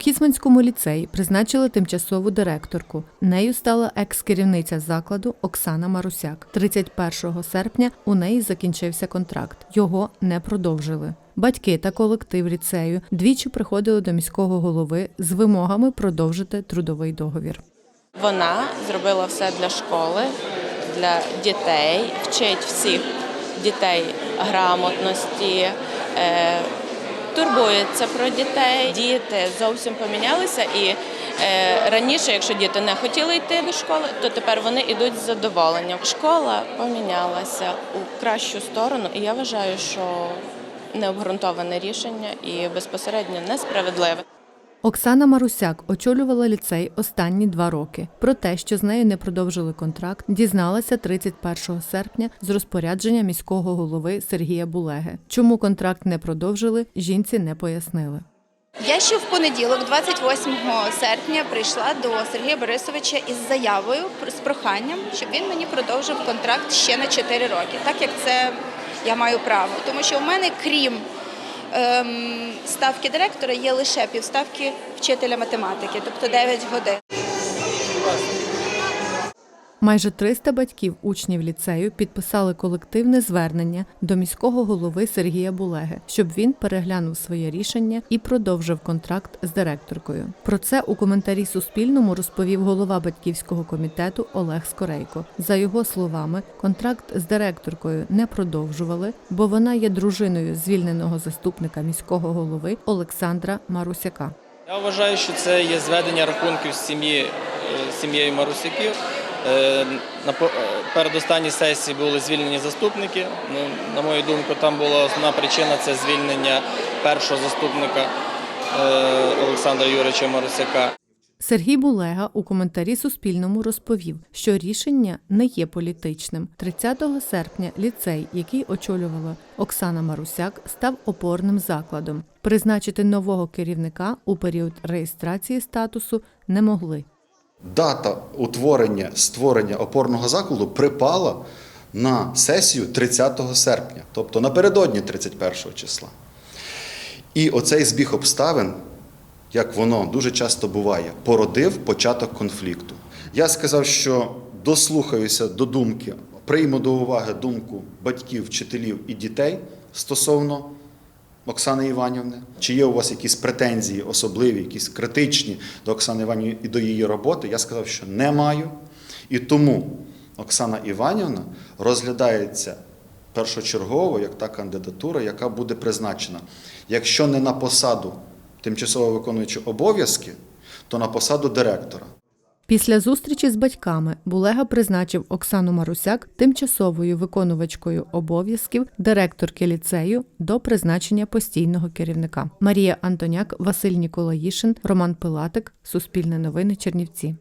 Кіцманському ліцеї призначили тимчасову директорку. Нею стала екс-керівниця закладу Оксана Марусяк. 31 серпня у неї закінчився контракт. Його не продовжили. Батьки та колектив ліцею двічі приходили до міського голови з вимогами продовжити трудовий договір. Вона зробила все для школи, для дітей, вчить всіх дітей грамотності, е, турбується про дітей. Діти зовсім помінялися і е, раніше, якщо діти не хотіли йти до школи, то тепер вони йдуть з задоволенням. Школа помінялася у кращу сторону, і я вважаю, що необґрунтоване рішення і безпосередньо несправедливе. Оксана Марусяк очолювала ліцей останні два роки. Про те, що з нею не продовжили контракт, дізналася 31 серпня з розпорядження міського голови Сергія Булеги. Чому контракт не продовжили, жінці не пояснили. Я ще в понеділок, 28 серпня, прийшла до Сергія Борисовича із заявою з проханням, щоб він мені продовжив контракт ще на 4 роки, так як це я маю право. Тому що у мене, крім ставки директора, є лише півставки вчителя математики, тобто 9 годин. Майже 300 батьків учнів ліцею підписали колективне звернення до міського голови Сергія Булеги, щоб він переглянув своє рішення і продовжив контракт з директоркою. Про це у коментарі Суспільному розповів голова батьківського комітету Олег Скорейко. За його словами, контракт з директоркою не продовжували, бо вона є дружиною звільненого заступника міського голови Олександра Марусяка. Я вважаю, що це є зведення рахунків сім'ї е, сім'єю Марусяків. Е, На е, передостанній сесії були звільнені заступники. Ну, на мою думку, там була основна причина це звільнення першого заступника е, Олександра Юрича Марусяка. Сергій Булега у коментарі Суспільному розповів, що рішення не є політичним. 30 серпня ліцей, який очолювала Оксана Марусяк, став опорним закладом. Призначити нового керівника у період реєстрації статусу не могли. Дата утворення створення опорного закладу припала на сесію 30 серпня, тобто напередодні 31 числа. І оцей збіг обставин, як воно дуже часто буває, породив початок конфлікту. Я сказав, що дослухаюся до думки, прийму до уваги думку батьків, вчителів і дітей стосовно Оксани Іванівни. Чи є у вас якісь претензії особливі, якісь критичні до Оксани Іванівни і до її роботи? Я сказав, що не маю. І тому Оксана Іванівна розглядається першочергово як та кандидатура, яка буде призначена. Якщо не на посаду тимчасово виконуючи обов'язки, то на посаду директора. Після зустрічі з батьками Булега призначив Оксану Марусяк тимчасовою виконувачкою обов'язків директорки ліцею до призначення постійного керівника. Марія Антоняк, Василь Ніколаїшин, Роман Пилатик, Суспільне новини, Чернівці.